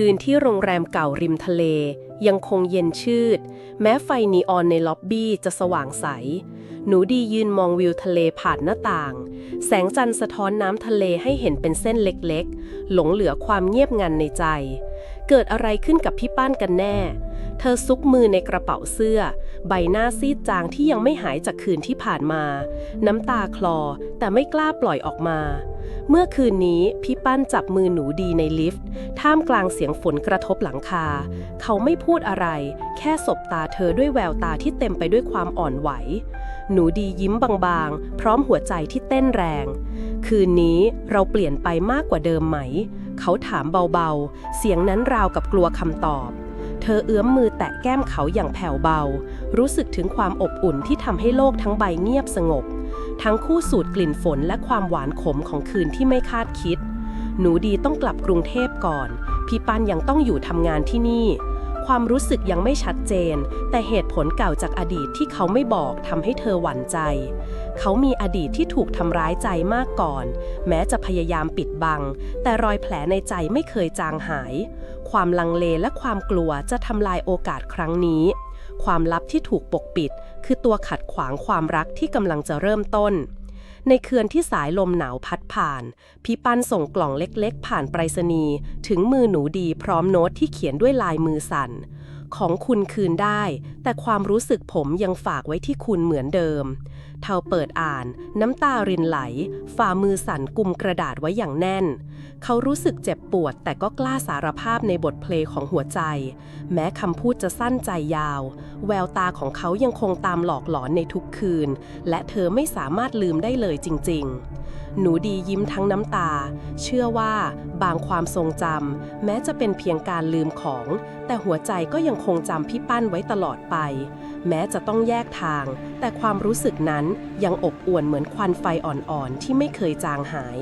คืนที่โรงแรมเก่าริมทะเล ยังคงเย็นชืด แม้ไฟนีออนในล็อบบี้จะสว่างใส หนูดียืนมองวิวทะเลผ่านหน้าต่าง แสงจันทร์สะท้อนน้ำทะเลให้เห็นเป็นเส้นเล็กๆ หลงเหลือความเงียบงันในใจ เกิดอะไรขึ้นกับพี่ป้านกันแน่ เธอซุกมือในกระเป๋าเสื้อ ใบหน้าซีดจางที่ยังไม่หายจากคืนที่ผ่านมา น้ำตาคลอ แต่ไม่กล้าปล่อยออกมา เมื่อคืนนี้พี่ปั้นจับมือหนูดีในลิฟต์ ท่ามกลางเสียงฝนกระทบหลังคา เขาไม่พูดอะไร แค่สบตาเธอด้วยแววตาที่เต็มไปด้วยความอ่อนไหว หนูดียิ้มบางๆ พร้อมหัวใจที่เต้นแรง คืนนี้เราเปลี่ยนไปมากกว่าเดิมไหม เขาถามเบาๆ เสียงนั้นราวกับกลัวคำตอบ อเอื้อมมือแตะแก้มเขาอย่างแผ่วเบา รู้สึกถึงความอบอุ่นที่ทำให้โลกทั้งใบเงียบสงบ ทั้งคู่สูดกลิ่นฝนและความหวานขมของคืนที่ไม่คาดคิด หนูดีต้องกลับกรุงเทพก่อน พี่ปันยังต้องอยู่ทำงานที่นี่ ความรู้สึกยังไม่ชัดเจน แต่เหตุผลเก่าจากอดีตที่เขาไม่บอกทำให้เธอหวั่นใจ เขามีอดีตที่ถูกทำร้ายใจมากก่อน แม้จะพยายามปิดบัง แต่รอยแผลในใจไม่เคยจางหาย ความลังเลและความกลัวจะทำลายโอกาสครั้งนี้ ความลับที่ถูกปกปิด คือตัวขัดขวางความรักที่กำลังจะเริ่มต้น ในเขื่อนที่สายลมหนาวพัดผ่าน พี่ปั้นส่งกล่องเล็กๆ ผ่านไปรษณีย์ถึงมือหนูดีพร้อมโน้ตที่เขียนด้วยลายมือสั่น ของคุณคืนได้ แต่ความรู้สึกผมยังฝากไว้ที่คุณเหมือนเดิม เทาเปิดอ่าน น้ำตารินไหล ฝ่ามือสั่นกุมกระดาษไว้อย่างแน่น เขารู้สึกเจ็บปวด แต่ก็กล้าสารภาพในบทเพลงของหัวใจ แม้คำพูดจะสั้นใจยาว แววตาของเขายังคงตามหลอกหลอนในทุกคืน และเธอไม่สามารถลืมได้เลยจริง ๆ หนูดียิ้มทั้งน้ำตา เชื่อว่าบางความทรงจำแม้จะเป็นเพียงการลืมของ แต่หัวใจก็ยังคงจำพี่ปั้นไว้ตลอดไป แม้จะต้องแยกทาง แต่ความรู้สึกนั้นยังอบอวลเหมือนควันไฟอ่อนๆที่ไม่เคยจางหาย